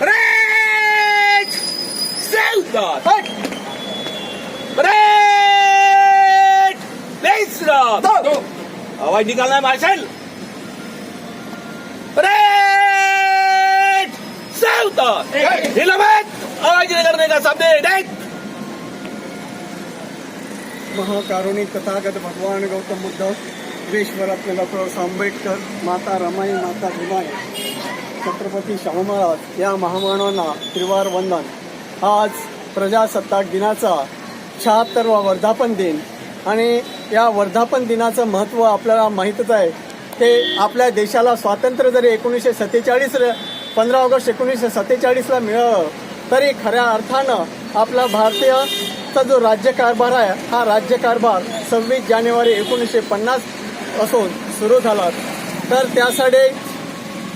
Right! Still not! आवाज निकालना है मार्शल? रेड! साउथ हिला मत आवाज करने का सामने डेथ महाकारुणिक तथागत भगवान गौतम बुद्ध विश्वरत्न डॉक्टर आंबेडकर माता रमाई माता भीमाई छत्रपती शाहू महाराज या महामानवांना त्रिवार वंदन. आज प्रजासत्ताक दिनाचा शहात्तरवा वर्धापन दिन आणि या वर्धापन दिनाचं महत्त्व आपल्याला माहीतच आहे. ते आपल्या देशाला स्वातंत्र्य जरी एकोणीसशे सत्तेचाळीस पंधरा ऑगस्ट एकोणीसशे सत्तेचाळीसला मिळालं तरी खऱ्या अर्थानं आपला भारतीयचा जो राज्यकारभार आहे हा राज्यकारभार सव्वीस जानेवारी एकोणीसशे पन्नास असून सुरू झाला. तर त्यासाठी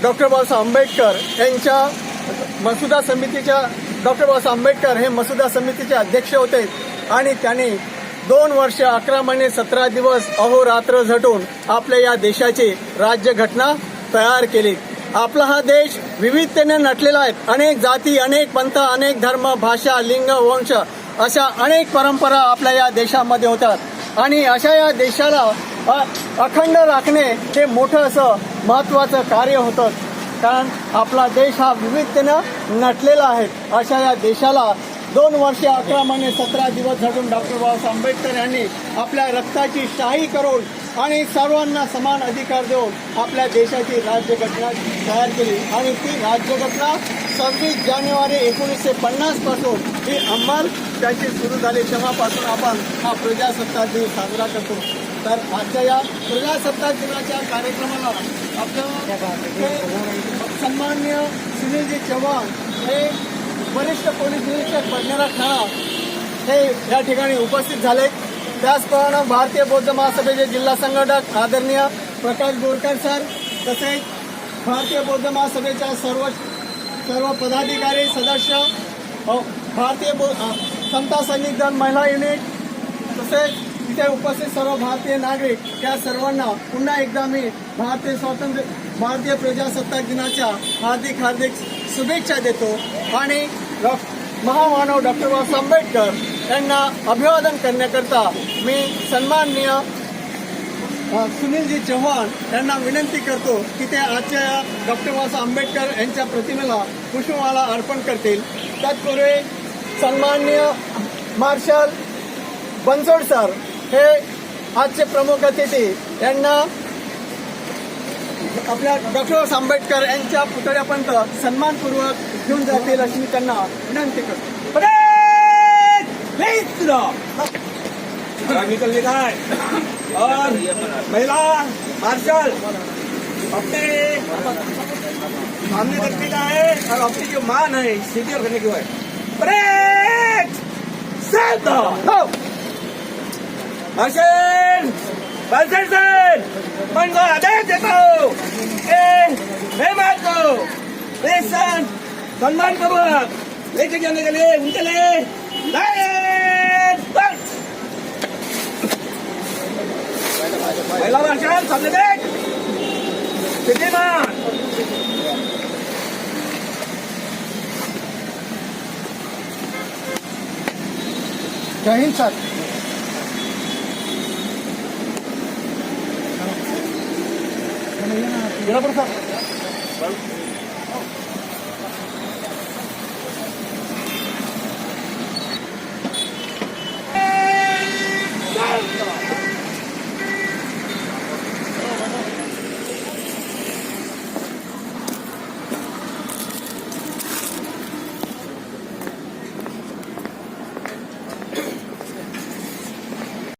डॉक्टर बाबासाहेब आंबेडकर यांच्या मसुदा समितीच्या डॉक्टर बाबासाहेब आंबेडकर हे मसुदा समितीचे अध्यक्ष होते आणि त्यांनी दोन वर्ष अकरा महिने सतरा दिवस अहोरात्र झटून आपल्या या देशाची राज्यघटना तयार केली. आपला हा देश विविधतेने नटलेला आहे. अनेक जाती अनेक पंथ अनेक धर्म भाषा लिंग वंश अशा अनेक परंपरा आपल्या या देशामध्ये होतात आणि अशा या देशाला अखंड राखणे हे मोठं असं महत्वाचं कार्य होतं. कारण आपला देश हा विविधतेनं नटलेला आहे. अशा या देशाला दोन वर्ष अकरा महिने सतरा दिवस झटून डॉक्टर बाबासाहेब आंबेडकर यांनी आपल्या रक्ताची शाही करून आणि सर्वांना समान अधिकार देऊन आपल्या देशाची राज्यघटना तयार केली. आणि ती राज्यघटना सव्वीस जानेवारी एकोणीसशे पन्नासपासून ही अंमल त्याची सुरू झाली. तेव्हापासून आपण हा प्रजासत्ताक दिन साजरा करतो. तर आजच्या या प्रजासत्ताक दिनाच्या कार्यक्रमाला आपलं सन्मान्य सुनीलजी चव्हाण हे वरिष्ठ पोलीस निरीक्षक पद्मनाथ ठाणा हे या ठिकाणी उपस्थित झाले. त्याचप्रमाणे भारतीय बौद्ध महासभेचे जिल्हा संघटक आदरणीय प्रकाश बोरकर सर तसेच भारतीय बौद्ध महासभेच्या सर्व सर्व पदाधिकारी सदस्य हो, भारतीय बौ- अ, समता महिला युनिट तसेच इथे उपस्थित सर्व भारतीय नागरिक त्या सर्वांना पुन्हा एकदा मी भारतीय स्वातंत्र्य भारतीय प्रजासत्ताक दिनाच्या हार्दिक हार्दिक शुभेच्छा देतो. आणि डॉ महामानव डॉक्टर बाबासाहेब आंबेडकर यांना अभिवादन करण्याकरता मी सन्माननीय सुनीलजी चव्हाण यांना विनंती करतो की ते आजच्या डॉक्टर बाबासाहेब आंबेडकर यांच्या प्रतिमेला पुष्पमाला अर्पण करतील. तत्पूर्वी सन्माननीय मार्शल बनसोड सर हे आजचे प्रमुख अतिथी यांना आपल्या डॉक्टर आंबेडकर यांच्या पुतळ्यापर्यंत सन्मानपूर्वक घेऊन जातील अशी मी त्यांना विनंती करतो. और महिला मार्शल अपने सामने रखने का है और अपनी जो मान है सीधी और करने की वो है। ब्रेक सावधान मार्शल मार्शल सर मन को आदेश देता हूँ ए मैं मार को सर सम्मान पूर्वक लेके जाने के लिए उनके लिए लाइन बस महिला मार्शल सामने देख विद्यमान जय हिंद सर